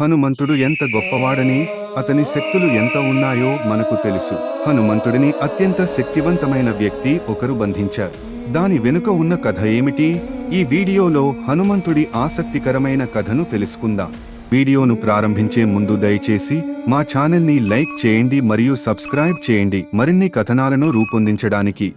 హనుమంతుడు ఎంత గొప్పవాడని అతని శక్తులు ఎంత ఉన్నాయో మనకు తెలుసు. హనుమంతుడిని అత్యంత శక్తివంతమైన వ్యక్తి ఒకరు బంధించారు. దాని వెనుక ఉన్న కథ ఏమిటి? ఈ వీడియోలో హనుమంతుడి ఆసక్తికరమైన కథను తెలుసుకుందాం. వీడియోను ప్రారంభించే ముందు దయచేసి మా ఛానల్ని లైక్ చేయండి మరియు సబ్స్క్రైబ్ చేయండి. మరిన్ని కథనాలను రూపొందించడానికి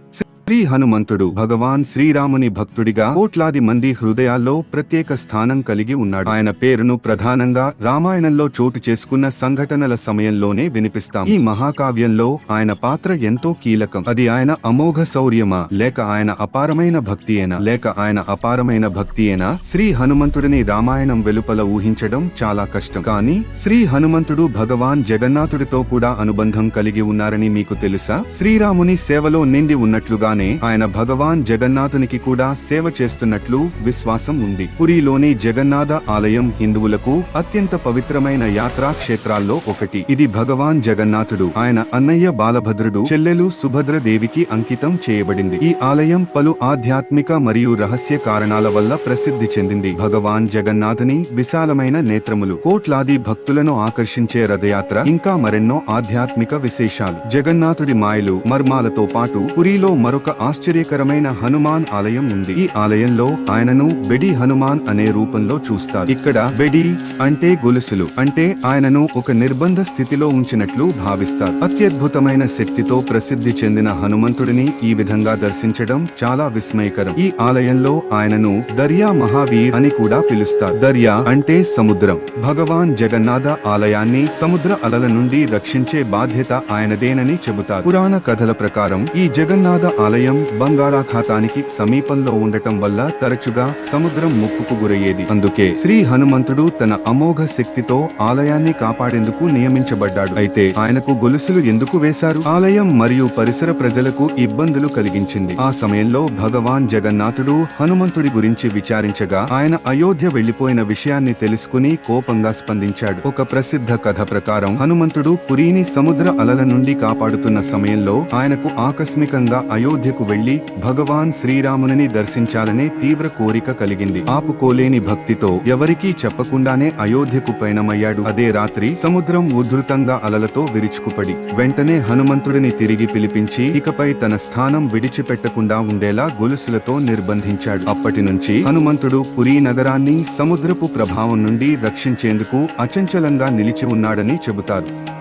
శ్రీ హనుమంతుడు భగవాన్ శ్రీరాముని భక్తుడిగా కోట్లాది మంది హృదయాల్లో ప్రత్యేక స్థానం కలిగి ఉన్నాడు. ఆయన పేరును ప్రధానంగా రామాయణంలో చోటు చేసుకున్న సంఘటనల సమయంలోనే వినిపిస్తాం. ఈ మహాకావ్యంలో ఆయన పాత్ర ఎంతో కీలకం. అది ఆయన అమోఘ శౌర్యమా? లేక ఆయన అపారమైన భక్తియేనా? లేక ఆయన అపారమైన భక్తియేనా? శ్రీ హనుమంతుడిని రామాయణం వెలుపల ఊహించడం చాలా కష్టం. కానీ శ్రీ హనుమంతుడు భగవాన్ జగన్నాథుడితో కూడా అనుబంధం కలిగి ఉన్నారని మీకు తెలుసా? శ్రీరాముని సేవలో నిండి ఉన్నట్లుగానే ఆయన భగవాన్ జగన్నాథునికి కూడా సేవ చేస్తున్నట్లు విశ్వాసం ఉంది. పురిలోని జగన్నాథ ఆలయం హిందువులకు అత్యంత పవిత్రమైన యాత్రా క్షేత్రాల్లో ఒకటి. ఇది భగవాన్ జగన్నాథుడు ఆయన అన్నయ్య బాలభద్రుడు చెల్లెలు సుభద్ర దేవికి అంకితం చేయబడింది. ఈ ఆలయం పలు ఆధ్యాత్మిక మరియు రహస్య కారణాల వల్ల ప్రసిద్ధి చెందింది. భగవాన్ జగన్నాథుని విశాలమైన నేత్రములు కోట్లాది భక్తులను ఆకర్షించే రథయాత్ర ఇంకా మరెన్నో ఆధ్యాత్మిక విశేషాలు. జగన్నాథుడి మాయలు మర్మాలతో పాటు పురిలో మరొక ఆశ్చర్యకరమైన హనుమాన్ ఆలయం ఉంది. ఈ ఆలయంలో ఆయనను బెడి హనుమాన్ అనే రూపంలో చూస్తారు. ఇక్కడ బెడి అంటే గొలుసులు అంటే ఆయనను ఒక నిర్బంధ స్థితిలో ఉంచినట్లు భావిస్తారు. అత్యద్భుతమైన శక్తితో ప్రసిద్ధి చెందిన హనుమంతుడిని ఈ విధంగా దర్శించడం చాలా విస్మయకరం. ఈ ఆలయంలో ఆయనను దర్యా మహావీర్ అని కూడా పిలుస్తారు. దర్యా అంటే సముద్రం. భగవాన్ జగన్నాథ ఆలయాన్ని సముద్ర అలల నుండి రక్షించే బాధ్యత ఆయనదేనని చెబుతారు. పురాణ కథల ప్రకారం ఈ జగన్నాథ ఆలయం బంగాళాఖాతానికి సమీపంలో ఉండటం వల్ల తరచుగా సముద్రం ముప్పుకు గురయ్యేది. అందుకే శ్రీ హనుమంతుడు తన అమోఘ శక్తితో ఆలయాన్ని కాపాడేందుకు నియమించబడ్డాడు. అయితే ఆయనకు గొలుసులు ఎందుకు వేశారు? ఆలయం మరియు పరిసర ప్రజలకు ఇబ్బందులు కలిగించింది. ఆ సమయంలో భగవాన్ జగన్నాథుడు హనుమంతుడి గురించి విచారించగా ఆయన అయోధ్య వెళ్ళిపోయిన విషయాన్ని తెలుసుకుని కోపంగా స్పందించాడు. ఒక ప్రసిద్ధ కథ ప్రకారం హనుమంతుడు పురీని సముద్ర అలల నుండి కాపాడుతున్న సమయంలో ఆయనకు ఆకస్మికంగా అయోధ్య అయోధ్యకు వెళ్ళి భగవాన్ శ్రీరాముని దర్శించాలనే తీవ్ర కోరిక కలిగింది. ఆపుకోలేని భక్తితో ఎవరికీ చెప్పకుండానే అయోధ్యకు పయనమయ్యాడు. అదే రాత్రి సముద్రం ఉధృతంగా అలలతో విరుచుకుపడి వెంటనే హనుమంతుడిని తిరిగి పిలిపించి ఇకపై తన స్థానం విడిచిపెట్టకుండా ఉండేలా గొలుసులతో నిర్బంధించాడు. అప్పటి నుంచి హనుమంతుడు పురీ నగరాన్ని సముద్రపు ప్రభావం నుండి రక్షించేందుకు అచంచలంగా నిలిచి ఉన్నాడని చెబుతారు.